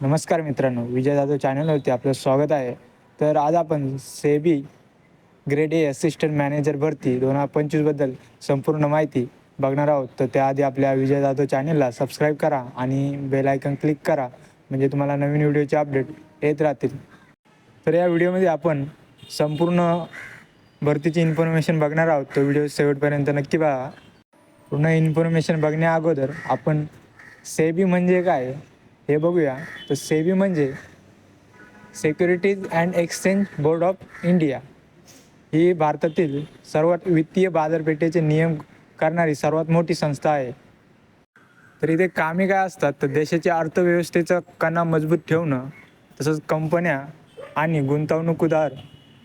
नमस्कार मित्रांनो विजय जाधव चॅनलवरती आपलं स्वागत आहे. तर आज आपण SEBI grade A assistant manager भरती दोन हजार पंचवीसबद्दल संपूर्ण माहिती बघणार आहोत. तर त्याआधी आपल्या विजय जाधव चॅनलला सबस्क्राईब करा आणि बेल आयकन क्लिक करा म्हणजे तुम्हाला नवीन व्हिडिओचे अपडेट येत राहतील. तर या व्हिडिओमध्ये आपण संपूर्ण भरतीची इन्फॉर्मेशन बघणार आहोत. तो व्हिडिओ शेवटपर्यंत नक्की बघा. पूर्ण इन्फॉर्मेशन बघण्या अगोदर आपण सेबी म्हणजे काय? हे बघूया. तर सेबी म्हणजे securities and exchange board of India ही भारतातील सर्वात वित्तीय बाजारपेठेचे नियम करणारी सर्वात मोठी संस्था आहे. तर इथे कामे काय असतात? तर देशाच्या अर्थव्यवस्थेचा कणा मजबूत ठेवणं तसंच कंपन्या आणि गुंतवणूकदार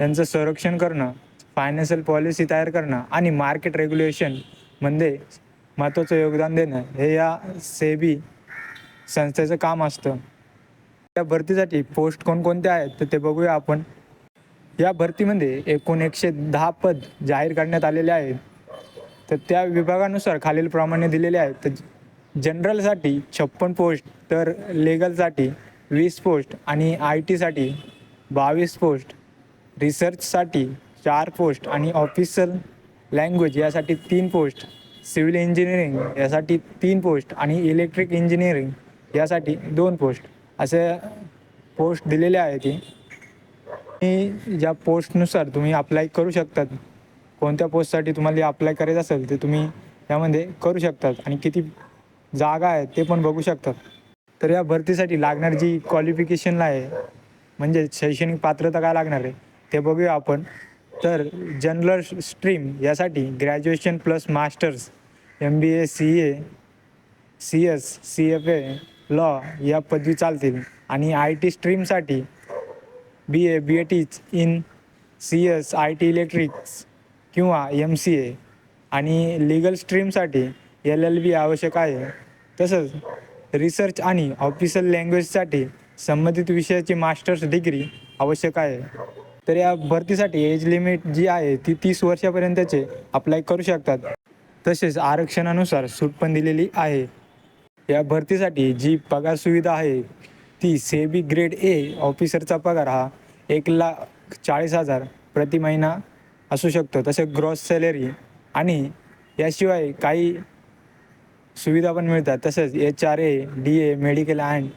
यांचं संरक्षण करणं फायनान्शियल पॉलिसी तयार करणं आणि मार्केट रेग्युलेशनमध्ये महत्त्वाचं योगदान देणं. हे या सेबी संस्थेचं काम असतं. त्या भरतीसाठी पोस्ट कोणकोणत्या आहेत तर ते बघूया आपण. या भरतीमध्ये एकूण एकशे दहा पद जाहीर करण्यात आलेले आहेत. तर त्या विभागानुसार खालीलप्रमाणे दिलेले आहेत. तर जनरलसाठी छप्पन पोस्ट तर लेगलसाठी वीस पोस्ट आणि आय टीसाठी बावीस पोस्ट रिसर्चसाठी चार पोस्ट आणि ऑफिसल लँग्वेज यासाठी तीन पोस्ट सिव्हिल इंजिनिअरिंग यासाठी तीन पोस्ट आणि इलेक्ट्रिक इंजिनिअरिंग यासाठी दोन पोस्ट असे पोस्ट दिलेले आहे ती मी ज्या पोस्टनुसार तुम्ही अप्लाय करू शकतात. कोणत्या पोस्टसाठी तुम्हाला अप्लाय करायचं असेल ते तुम्ही यामध्ये करू शकतात. आणि किती जागा आहेत ते पण बघू शकतात. तर या भरतीसाठी लागणार जी क्वालिफिकेशनला आहे म्हणजे शैक्षणिक पात्रता काय लागणार आहे ते बघूया आपण. तर जनरल स्ट्रीम यासाठी graduation plus masters M B A C A C S C F A law या पदवी चालतील. आणि I T स्ट्रीमसाठी B A B A teach in C S I T electrics किंवा एम सी ए आणि legal स्ट्रीमसाठी L L B आवश्यक आहे. तसंच रिसर्च आणि ऑफिशियल लँग्वेजसाठी संबंधित विषयाची मास्टर्स डिग्री आवश्यक आहे. तर या भरतीसाठी एज लिमिट जी आहे ती तीस वर्षापर्यंतचे अप्लाय करू शकतात. तसेच आरक्षणानुसार सूट पण दिलेली आहे. या भरतीसाठी जी पगार सुविधा आहे ती सेबी ग्रेड ए ऑफिसरचा पगार हा एक लाख चाळीस हजार प्रति महिना असू शकतो. तसे ग्रॉस सॅलरी आणि याशिवाय काही सुविधा पण मिळतात. तसंच H R A D A medical and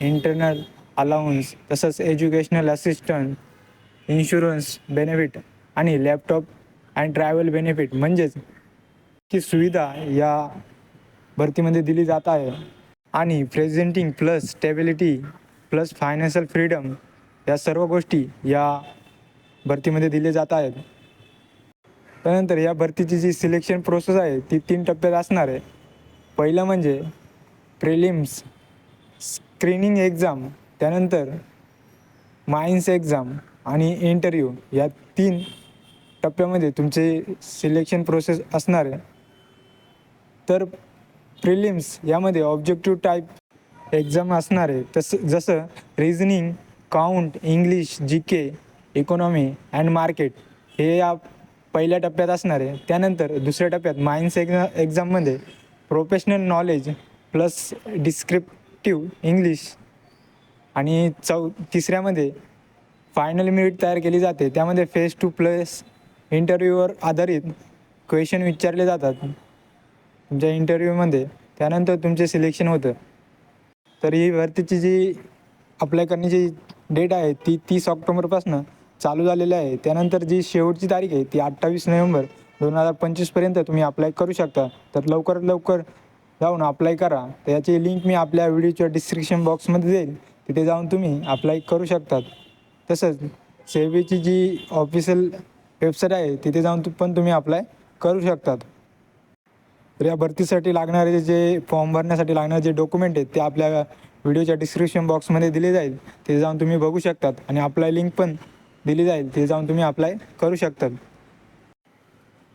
internal allowance तसंच एज्युकेशनल असिस्टंट इन्शुरन्स बेनिफिट आणि लॅपटॉप अँड ट्रॅव्हल बेनिफिट म्हणजेच की सुविधा या भरतीमध्ये दिली जात आहे. आणि presenting plus stability plus financial freedom या सर्व गोष्टी या भरतीमध्ये दिले जात आहेत. त्यानंतर या भरतीची जी सिलेक्शन प्रोसेस आहे ती तीन टप्प्यात असणार आहे. पहिलं म्हणजे प्रिलिम्स स्क्रीनिंग एक्झाम त्यानंतर माइन्स एक्झाम आणि इंटरव्ह्यू या तीन टप्प्यामध्ये तुमचे सिलेक्शन प्रोसेस असणार आहे. तर प्रिलिम्स यामध्ये ऑब्जेक्टिव्ह टाईप एक्झाम असणार आहे तसं जसं reasoning count English G K economy and market हे या पहिल्या टप्प्यात असणार. आहे त्यानंतर दुसऱ्या टप्प्यात माइन्स एक्झा एक्झाममध्ये professional knowledge plus descriptive English आणि चौ तिसऱ्यामध्ये फायनल मिनिट तयार केली जाते. त्यामध्ये फेस टू प्लस इंटरव्ह्यूवर आधारित क्वेश्चन विचारले जातात. तुमच्या इंटरव्ह्यूमध्ये त्यानंतर तुमचे सिलेक्शन होतं. तर ही भरतीची जी अप्लाय करण्याची डेट आहे ती तीस ऑक्टोबरपासून चालू झालेली आहे. त्यानंतर जी शेवटची तारीख आहे ती अठ्ठावीस नोव्हेंबर दोन हजार पंचवीसपर्यंत तुम्ही अप्लाय करू शकता. तर लवकरात लवकर जाऊन अप्लाय करा. तर याची लिंक मी आपल्या व्हिडिओच्या डिस्क्रिप्शन बॉक्समध्ये देईल. तिथे जाऊन तुम्ही अप्लाय करू शकतात. तसंच सेवेची जी ऑफिशियल वेबसाईट आहे तिथे जाऊन पण तुम्ही अप्लाय करू शकतात. तर या भरतीसाठी लागणारे जे फॉर्म भरण्यासाठी लागणारे जे डॉक्युमेंट आहेत ते आपल्या व्हिडिओच्या डिस्क्रिप्शन बॉक्समध्ये दिले जाईल. ते जाऊन तुम्ही बघू शकतात आणि अप्लाय लिंक पण दिली जाईल. ते जाऊन तुम्ही अप्लाय करू शकतात.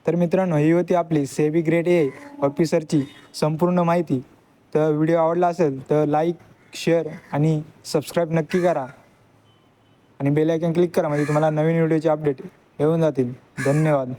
तर मित्रांनो ही होती आपली सेबी ग्रेड ए ऑफिसरची संपूर्ण माहिती. तर व्हिडिओ आवडला असेल तर लाईक शेअर आणि सबस्क्राईब नक्की करा. आणि बेल आयकन क्लिक करा म्हणजे तुम्हाला नवीन व्हिडिओचे अपडेट येऊन जातील. धन्यवाद.